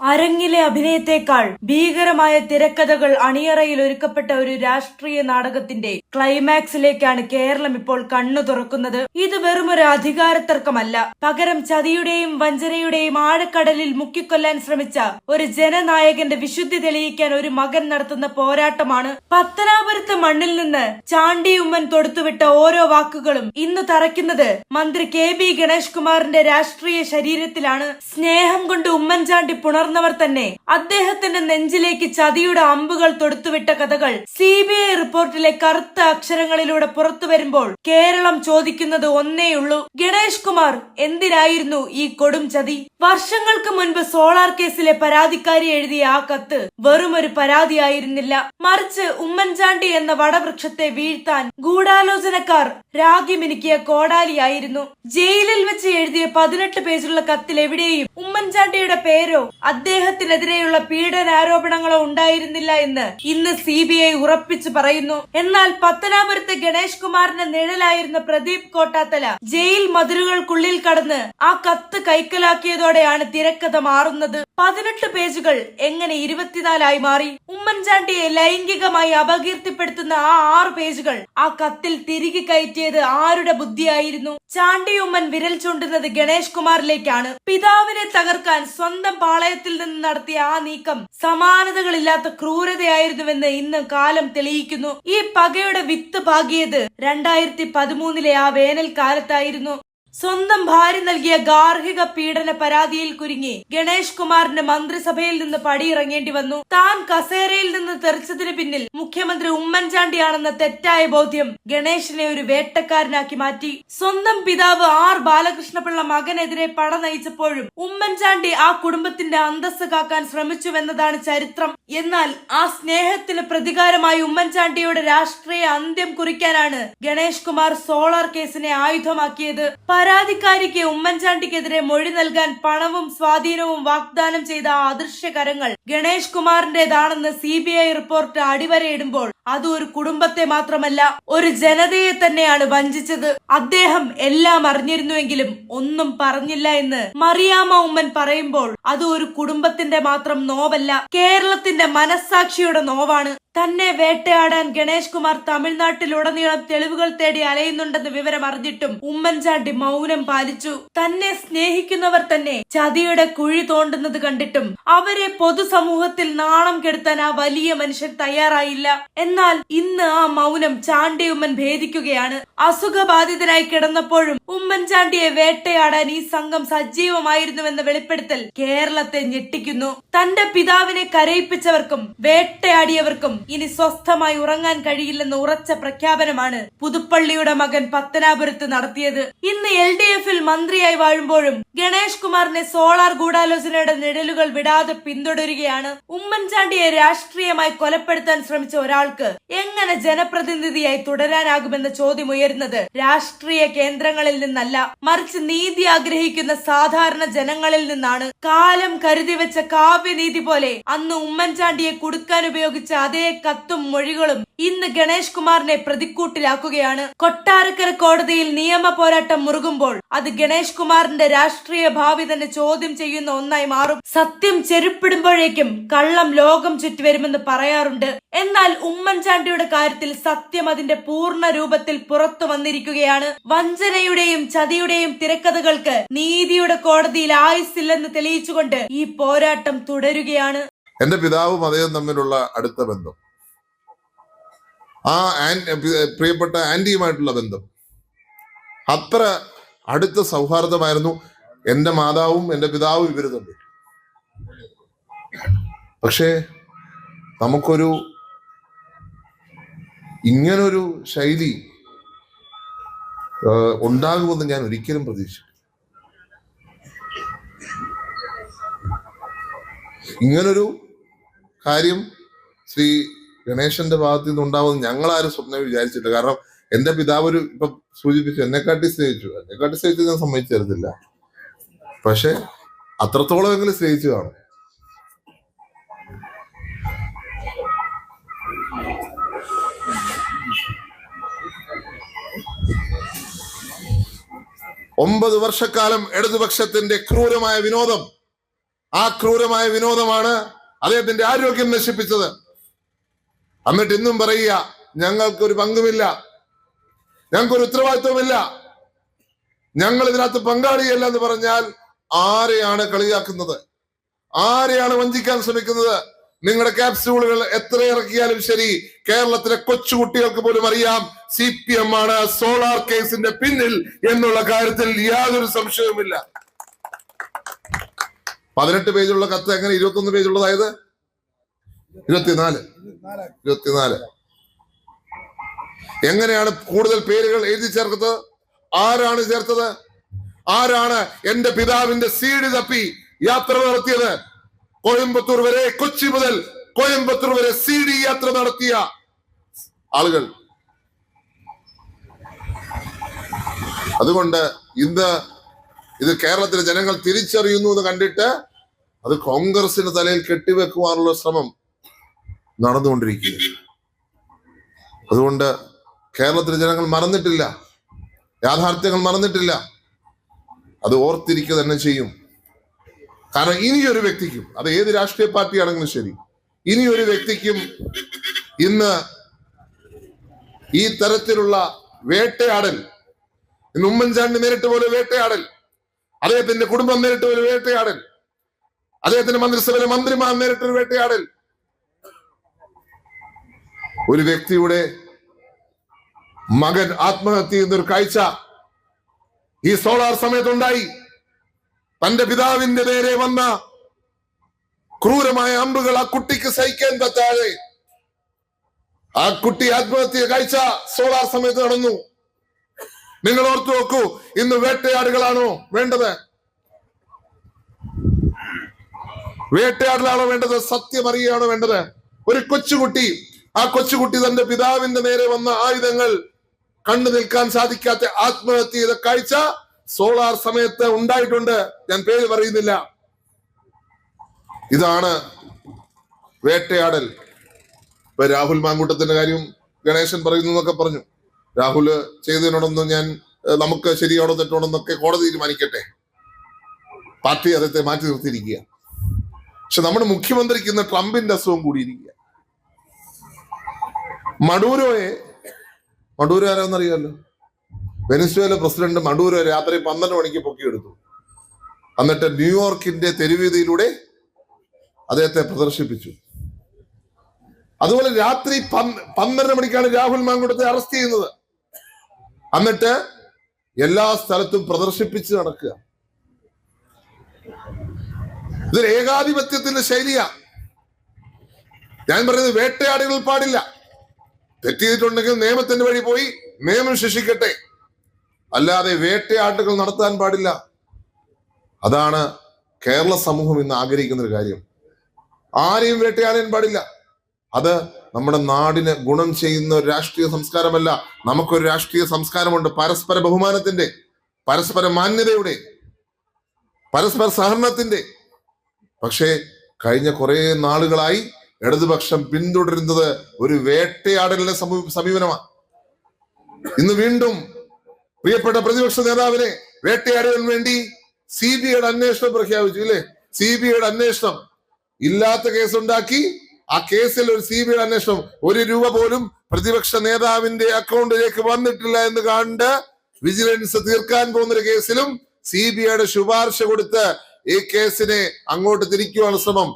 അരങ്ങിലെ അഭിനയത്തെക്കാൾ ഭീകരമായ തിരക്കഥകൾ അണിയറയിൽ ഒരുക്കപ്പെട്ട ഒരു രാഷ്ട്രീയ നാടകത്തിന്റെ ക്ലൈമാക്സിലേക്കാണ് കേരളം ഇപ്പോൾ കണ്ണു തുറക്കുന്നത്. ഇത് വെറുമൊരു അധികാര തർക്കമല്ല പകരം ചതിയുടെയും വഞ്ചനയുടെയും ആഴക്കടലിൽ മുക്കിക്കൊല്ലാൻ ശ്രമിച്ച ഒരു ജനനായകന്റെ വിശുദ്ധി തെളിയിക്കാൻ ഒരു മകൻ നടത്തുന്ന പോരാട്ടമാണ്. പത്തനാപുരത്തെ മണ്ണിൽ നിന്ന് ചാണ്ടി ഉമ്മൻ തൊടുത്തുവിട്ട ഓരോ വാക്കുകളും ഇന്ന് തറയ്ക്കുന്നത് മന്ത്രി കെ ബി ഗണേഷ് കുമാറിന്റെ രാഷ്ട്രീയ ശരീരത്തിലാണ്. സ്നേഹം കൊണ്ട് ഉമ്മൻചാണ്ടി പുണർന്നവർ തന്നെ. അദ്ദേഹത്തിന്റെ നെഞ്ചിലേക്ക് ചതിയുടെ അമ്പുകൾ തൊടുത്തുവിട്ട കഥകൾ സി ബി ഐ റിപ്പോർട്ടിലെ കറുത്ത അക്ഷരങ്ങളിലൂടെ പുറത്തു വരുമ്പോൾ കേരളം ചോദിക്കുന്നത് ഒന്നേയുള്ളൂ. ഗണേഷ് കുമാർ എന്തിനായിരുന്നു ഈ കൊടും ചതി? വർഷങ്ങൾക്ക് മുൻപ് സോളാർ കേസിലെ പരാതിക്കാരി എഴുതിയ ആ കത്ത് വെറുമൊരു പരാതിയായിരുന്നില്ല. മറിച്ച് ഉമ്മൻചാണ്ടി എന്ന വടവൃക്ഷത്തെ വീഴ്ത്താൻ ഗൂഢാലോചനക്കാർ രാഗിമിനുക്കിയ കോടാലിയായിരുന്നു. ജയിലിൽ വെച്ച് എഴുതിയ പതിനെട്ട് പേജുള്ള കത്തിൽ എവിടെയും ഉമ്മൻചാണ്ടിയുടെ പേരോ അദ്ദേഹത്തിനെതിരെയുള്ള പീഡനാരോപണങ്ങളോ ഉണ്ടായിരുന്നില്ല എന്ന് ഇന്ന് സി ബി ഐ ഉറപ്പിച്ചു പറയുന്നു. എന്നാൽ പത്തനാപുരത്ത് ഗണേഷ് കുമാറിന്റെ നിഴലായിരുന്ന പ്രദീപ് കോട്ടാത്തല ജയിൽ മതിലുകൾക്കുള്ളിൽ കടന്ന് ആ കത്ത് കൈക്കലാക്കിയതോടെയാണ് തിരക്കഥ മാറുന്നത്. പതിനെട്ട് പേജുകൾ എങ്ങനെ ഇരുപത്തിനാലായി മാറി? ഉമ്മൻചാണ്ടിയെ ലൈംഗികമായി അപകീർത്തിപ്പെടുത്തുന്ന ആ ആറ് പേജുകൾ ആ കത്തിൽ തിരികെ കയറ്റിയത് ആരുടെ ബുദ്ധിയായിരുന്നു? ചാണ്ടി ഉമ്മൻ വിരൽ ചൂണ്ടുന്നത് ഗണേഷ് കുമാറിലേക്കാണ്. പിതാവിനെ തകർക്കാൻ സ്വന്തം പാളയത്തിൽ നിന്ന് നടത്തിയ ആ നീക്കം സമാനതകളില്ലാത്ത ക്രൂരതയായിരുന്നുവെന്ന് ഇന്ന് കാലം തെളിയിക്കുന്നു. ഈ പകയുടെ വിത്ത് പാകിയത് രണ്ടായിരത്തി പതിമൂന്നിലെ ആ വേനൽക്കാലത്തായിരുന്നു. സ്വന്തം ഭാര്യ നൽകിയ ഗാർഹിക പീഡന പരാതിയിൽ കുരുങ്ങി. ഗണേഷ് കുമാറിന് മന്ത്രിസഭയിൽ നിന്ന് പടിയിറങ്ങേണ്ടി വന്നു. താൻ കസേരയിൽ നിന്ന് തെറിച്ചതിന് പിന്നിൽ മുഖ്യമന്ത്രി ഉമ്മൻചാണ്ടിയാണെന്ന തെറ്റായ ബോധ്യം ഗണേഷിനെ ഒരു വേട്ടക്കാരനാക്കി മാറ്റി. സ്വന്തം പിതാവ് ആർ ബാലകൃഷ്ണപിള്ള മകനെതിരെ പട നയിച്ചപ്പോഴും ഉമ്മൻചാണ്ടി ആ കുടുംബത്തിന്റെ അന്തസ്സ് കാക്കാൻ ശ്രമിച്ചുവെന്നതാണ് ചരിത്രം. എന്നാൽ ആ സ്നേഹത്തിന് പ്രതികാരമായി ഉമ്മൻചാണ്ടിയുടെ രാഷ്ട്രീയ അന്ത്യം കുറിക്കാനാണ് ഗണേഷ് കുമാർ സോളാർ കേസിനെ ആയുധമാക്കിയത്. പരാതിക്കാരിക്ക് ഉമ്മൻചാണ്ടിക്കെതിരെ മൊഴി നൽകാൻ പണവും സ്വാധീനവും വാഗ്ദാനം ചെയ്ത അദൃശ്യകരങ്ങൾ അദൃശ്യ കരങ്ങൾ ഗണേഷ് കുമാറിന്റേതാണെന്ന് സി ബി ഐ റിപ്പോർട്ട് അടിവരയിടുമ്പോൾ അത് ഒരു കുടുംബത്തെ മാത്രമല്ല ഒരു ജനതയെ തന്നെയാണ് വഞ്ചിച്ചത്. അദ്ദേഹം എല്ലാം അറിഞ്ഞിരുന്നുവെങ്കിലും ഒന്നും പറഞ്ഞില്ല എന്ന് മറിയാമ്മ ഉമ്മൻ പറയുമ്പോൾ അത് ഒരു കുടുംബത്തിന്റെ മാത്രം നോവല്ല കേരളത്തിന്റെ മനസ്സാക്ഷിയുടെ നോവാണ്. തന്നെ വേട്ടയാടാൻ ഗണേഷ് കുമാർ തമിഴ്നാട്ടിലുടനീളം തെളിവുകൾ തേടി അലയുന്നുണ്ടെന്ന് വിവരം അറിഞ്ഞിട്ടും ഉമ്മൻചാണ്ടി മൗനം പാലിച്ചു. തന്നെ സ്നേഹിക്കുന്നവർ തന്നെ ചതിയുടെ കുഴി തോണ്ടുന്നത് കണ്ടിട്ടും അവരെ പൊതുസമൂഹത്തിൽ നാണം കെടുത്താൻ ആ വലിയ മനുഷ്യൻ തയ്യാറായില്ല. എന്നാൽ ഇന്ന് ആ മൗനം ചാണ്ടി ഉമ്മൻ ഭേദിക്കുകയാണ്. അസുഖബാധിതനായി കിടന്നപ്പോഴും ഉമ്മൻചാണ്ടിയെ വേട്ടയാടാൻ ഈ സംഘം സജീവമായിരുന്നുവെന്ന വെളിപ്പെടുത്തൽ കേരളത്തെ ഞെട്ടിക്കുന്നു. തന്റെ പിതാവിനെ കരയിപ്പിച്ചവർക്കും വേട്ടയാടിയവർക്കും ഇനി സ്വസ്ഥമായി ഉറങ്ങാൻ കഴിയില്ലെന്ന ഉറച്ച പ്രഖ്യാപനമാണ് പുതുപ്പള്ളിയുടെ മകൻ പത്തനാപുരത്ത് നടത്തിയത്. ഇന്ന് എൽ ഡി എഫിൽ മന്ത്രിയായി വാഴുമ്പോഴും ഗണേഷ് കുമാറിനെ സോളാർ ഗൂഢാലോചനയുടെ നിഴലുകൾ വിടാതെ പിന്തുടരുകയാണ് ഉമ്മൻചാണ്ടിയെ രാഷ്ട്രീയമായി കൊലപ്പെടുത്താൻ ശ്രമിച്ച ഒരാൾക്ക് എങ്ങനെ ജനപ്രതിനിധിയായി തുടരാനാകുമെന്ന ചോദ്യം ഉയരുന്നത് രാഷ്ട്രീയ കേന്ദ്രങ്ങളിൽ നിന്നല്ല മറിച്ച് നീതി ആഗ്രഹിക്കുന്ന സാധാരണ ജനങ്ങളിൽ നിന്നാണ്. കാലം കരുതി വെച്ച കാവ്യനീതി പോലെ അന്ന് ഉമ്മൻചാണ്ടിയെ കുടുക്കാൻ ഉപയോഗിച്ച അതേ കത്തും മൊഴികളും ഇന്ന് ഗണേഷ് കുമാറിനെ പ്രതിക്കൂട്ടിലാക്കുകയാണ്. കൊട്ടാരക്കര കോടതിയിൽ നിയമ പോരാട്ടം മുറുകുമ്പോൾ അത് ഗണേഷ് കുമാറിന്റെ രാഷ്ട്രീയ ഭാവി തന്നെ ചോദ്യം ചെയ്യുന്ന ഒന്നായി മാറും. സത്യം ചെരുപ്പിടുമ്പോഴേക്കും കള്ളം ലോകം ചുറ്റി വരുമെന്ന് പറയാറുണ്ട്. എന്നാൽ ഉമ്മൻചാണ്ടിയുടെ കാര്യത്തിൽ സത്യം അതിന്റെ പൂർണ രൂപത്തിൽ പുറത്തു വന്നിരിക്കുകയാണ്. വഞ്ചനയുടെയും ചതിയുടെയും തിരക്കഥകൾക്ക് നീതിയുടെ കോടതിയിൽ ആയുസില്ലെന്ന് തെളിയിച്ചുകൊണ്ട് ഈ പോരാട്ടം തുടരുകയാണ്. എന്റെ പിതാവും അദ്ദേഹം തമ്മിലുള്ള അടുത്ത ബന്ധം. ആ പ്രിയപ്പെട്ട ആന്റിയുമായിട്ടുള്ള ബന്ധം. അത്ര അടുത്ത സൗഹാർദ്ദമായിരുന്നു എന്റെ മാതാവും എന്റെ പിതാവും ഇവർ തമ്മിൽ. പക്ഷേ നമുക്കൊരു ഇങ്ങനൊരു ശൈലി ഉണ്ടാകുമെന്ന് ഞാൻ ഒരിക്കലും പ്രതീക്ഷിച്ചു ഇങ്ങനൊരു കാര്യം ശ്രീ ഗണേശന്റെ ഭാഗത്ത് നിന്ന് ഉണ്ടാവുമെന്ന് ഞങ്ങളാരും സ്വപ്നം വിചാരിച്ചില്ല കാരണം എന്റെ പിതാവ് ഒരു ഇപ്പൊ സൂചിപ്പിച്ചു എന്നെക്കാട്ടി സ്നേഹിച്ചു. എന്നെക്കാട്ടി സ്നേഹിച്ചു ഞാൻ സമ്മതിച്ചു തരത്തില്ല. പക്ഷെ അത്രത്തോളം എങ്കിലും സ്നേഹിച്ചു കാണും. ഒമ്പത് വർഷക്കാലം ഇടതുപക്ഷത്തിന്റെ ക്രൂരമായ വിനോദം. ആ ക്രൂരമായ വിനോദമാണ് അദ്ദേഹത്തിന്റെ ആരോഗ്യം നശിപ്പിച്ചത്. എന്നിട്ട് ഇന്നും പറയുക ഞങ്ങൾക്കൊരു പങ്കുമില്ല. ഞങ്ങൾക്കൊരു ഉത്തരവാദിത്വമില്ല ഞങ്ങൾ ഇതിനകത്ത് പങ്കാളിയല്ല എന്ന് പറഞ്ഞാൽ ആരെയാണ് കളിയാക്കുന്നത്? ആരെയാണ് വഞ്ചിക്കാൻ ശ്രമിക്കുന്നത്? നിങ്ങളുടെ ക്യാപ്സ്യൂളുകൾ എത്ര ഇറക്കിയാലും ശരി കേരളത്തിലെ കൊച്ചുകുട്ടികൾക്ക് പോലും അറിയാം സി പി എം ആണ് സോളാർ കേസിന്റെ പിന്നിൽ എന്നുള്ള കാര്യത്തിൽ യാതൊരു സംശയവുമില്ല. പതിനെട്ട് പേജുള്ള കത്ത് എങ്ങനെ ഇരുപത്തൊന്ന് പേജുള്ളതായത്? ഇരുപത്തിനാല്. ഇരുപത്തിനാല്. എങ്ങനെയാണ് കൂടുതൽ പേരുകൾ എഴുതി ചേർത്തത് ആരാണ് ചേർത്തത്? ആരാണ് എന്റെ പിതാവിന്റെ സീഡ് തപ്പി യാത്ര നടത്തിയത്? കോയമ്പത്തൂർ വരെ കൊച്ചി മുതൽ കോയമ്പത്തൂർ വരെ സീഡി യാത്ര നടത്തിയ ആളുകൾ. അതുകൊണ്ട് ഇന്ന് ഇത് കേരളത്തിലെ ജനങ്ങൾ തിരിച്ചറിയുന്നു എന്ന് കണ്ടിട്ട് അത് കോൺഗ്രസിന്റെ തലയിൽ കെട്ടിവെക്കുവാനുള്ള ശ്രമം നടന്നുകൊണ്ടിരിക്കുകയാണ്. അതുകൊണ്ട് കേരളത്തിലെ ജനങ്ങൾ മറന്നിട്ടില്ല. യാഥാർത്ഥ്യങ്ങൾ മറന്നിട്ടില്ല. അത് ഓർത്തിരിക്കുക തന്നെ ചെയ്യും. കാരണം ഇനിയൊരു വ്യക്തിക്കും അത് ഏത് രാഷ്ട്രീയ പാർട്ടിയാണെങ്കിലും ശരി ഇനിയൊരു വ്യക്തിക്കും ഇന്ന് ഈ തരത്തിലുള്ള വേട്ടയാടൽ ഇന്ന് ഉമ്മൻചാണ്ടി നേരിട്ട് പോലെ വേട്ടയാടൽ അദ്ദേഹത്തിന്റെ കുടുംബം നേരിട്ട് ഒരു വേട്ടയാടൽ അദ്ദേഹത്തിന്റെ മന്ത്രിസഭയിലെ മന്ത്രിമാർ നേരിട്ടൊരു വേട്ടയാടൽ ഒരു വ്യക്തിയുടെ മകൻ ആത്മഹത്യ ചെയ്യുന്നൊരു കാഴ്ച ഈ സോളാർ സമയത്തുണ്ടായി. തന്റെ പിതാവിന്റെ നേരെ വന്ന ക്രൂരമായ അമ്പുകൾ ആ കുട്ടിക്ക് സഹിക്കാൻ പറ്റാതെ ആ കുട്ടി ആത്മഹത്യ കാഴ്ച സോളാർ സമയത്ത് നടന്നു. നിങ്ങൾ ഓർത്തു നോക്കൂ ഇന്ന് വേട്ടയാടുകളാണോ വേണ്ടത്? വേട്ടയാടലാണോ വേണ്ടത്? സത്യം അറിയുകയാണോ വേണ്ടത്? ഒരു കൊച്ചുകുട്ടി ആ കൊച്ചുകുട്ടി തന്റെ പിതാവിന്റെ നേരെ വന്ന ആയുധങ്ങൾ കണ്ടു നിൽക്കാൻ സാധിക്കാത്ത ആത്മഹത്യ ചെയ്ത കാഴ്ച സോളാർ സമയത്ത് ഉണ്ടായിട്ടുണ്ട്. ഞാൻ പേര് പറയുന്നില്ല. ഇതാണ് വേട്ടയാടൽ. ഇപ്പൊ രാഹുൽ മാങ്കൂട്ടത്തിന്റെ കാര്യം ഗണേശൻ പറയുന്നു എന്നൊക്കെ പറഞ്ഞു. രാഹുൽ ചെയ്തതിനോടൊന്നും ഞാൻ നമുക്ക് ശരിയാണോ തെറ്റാണോ എന്നൊക്കെ കോടതി തീരുമാനിക്കട്ടെ. പാർട്ടി അദ്ദേഹത്തെ മാറ്റി നിർത്തിയിരിക്കുക. പക്ഷെ നമ്മുടെ മുഖ്യമന്ത്രിക്ക് ഇന്ന് ട്രംപിന്റെ അസുഖം കൂടിയിരിക്കുക. മഡൂരോയെ മഡൂരോ ആരാന്നറിയാമല്ലോ വെനസ്വേല പ്രസിഡന്റ് മഡൂരോ രാത്രി പന്ത്രണ്ട് മണിക്ക് പൊക്കിയെടുത്തു. എന്നിട്ട് ന്യൂയോർക്കിന്റെ തെരുവീതിയിലൂടെ അദ്ദേഹത്തെ പ്രദർശിപ്പിച്ചു. അതുപോലെ രാത്രി പന്ത് പന്ത്രണ്ട് മണിക്കാണ് രാഹുൽ മാങ്കുടത്തെ അറസ്റ്റ് ചെയ്യുന്നത്. എന്നിട്ട് എല്ലാ സ്ഥലത്തും പ്രദർശിപ്പിച്ച് നടക്കുക. ഇതൊരു ഏകാധിപത്യത്തിന്റെ ശൈലിയാ. ഞാൻ പറയുന്നത് വേട്ടയാടുകൾ പാടില്ല. തെറ്റ് ചെയ്തിട്ടുണ്ടെങ്കിൽ നിയമത്തിന്റെ വഴി പോയി നിയമം ശിക്ഷിക്കട്ടെ. അല്ലാതെ വേട്ടയാട്ടുകൾ നടത്താൻ പാടില്ല. അതാണ് കേരള സമൂഹം ഇന്ന് ആഗ്രഹിക്കുന്ന ഒരു കാര്യം. ആരെയും വേട്ടയാടാൻ പാടില്ല. അത് നമ്മുടെ നാടിന് ഗുണം ചെയ്യുന്ന ഒരു രാഷ്ട്രീയ സംസ്കാരമല്ല. നമുക്കൊരു രാഷ്ട്രീയ സംസ്കാരമുണ്ട്. പരസ്പര ബഹുമാനത്തിന്റെ പരസ്പര മാന്യതയുടെ പരസ്പര സഹകരണത്തിന്റെ. പക്ഷേ കഴിഞ്ഞ കുറെ നാളുകളായി ഇടതുപക്ഷം പിന്തുടരുന്നത് ഒരു വേട്ടയാടലിന്റെ സമീ- സമീപനമാണ്. ഇന്ന് വീണ്ടും പ്രിയപ്പെട്ട പ്രതിപക്ഷ നേതാവിനെ വേട്ടയാടുവാൻ വേണ്ടി സി ബി ഐയുടെ അന്വേഷണം പ്രഖ്യാപിച്ചു ഇല്ലേ? സി ബി ഐയുടെ അന്വേഷണം ഇല്ലാത്ത കേസ് ഉണ്ടാക്കി ആ കേസിൽ ഒരു സി ബി ഐ അന്വേഷണം ഒരു രൂപ പോലും പ്രതിപക്ഷ നേതാവിന്റെ അക്കൗണ്ടിലേക്ക് വന്നിട്ടില്ല എന്ന് കണ്ട് വിജിലൻസ് തീർക്കാൻ പോകുന്ന ഒരു കേസിലും സി ബി ഐയുടെ ശുപാർശ കൊടുത്ത് ഈ കേസിനെ അങ്ങോട്ട് തിരിക്കുവാനുള്ള ശ്രമം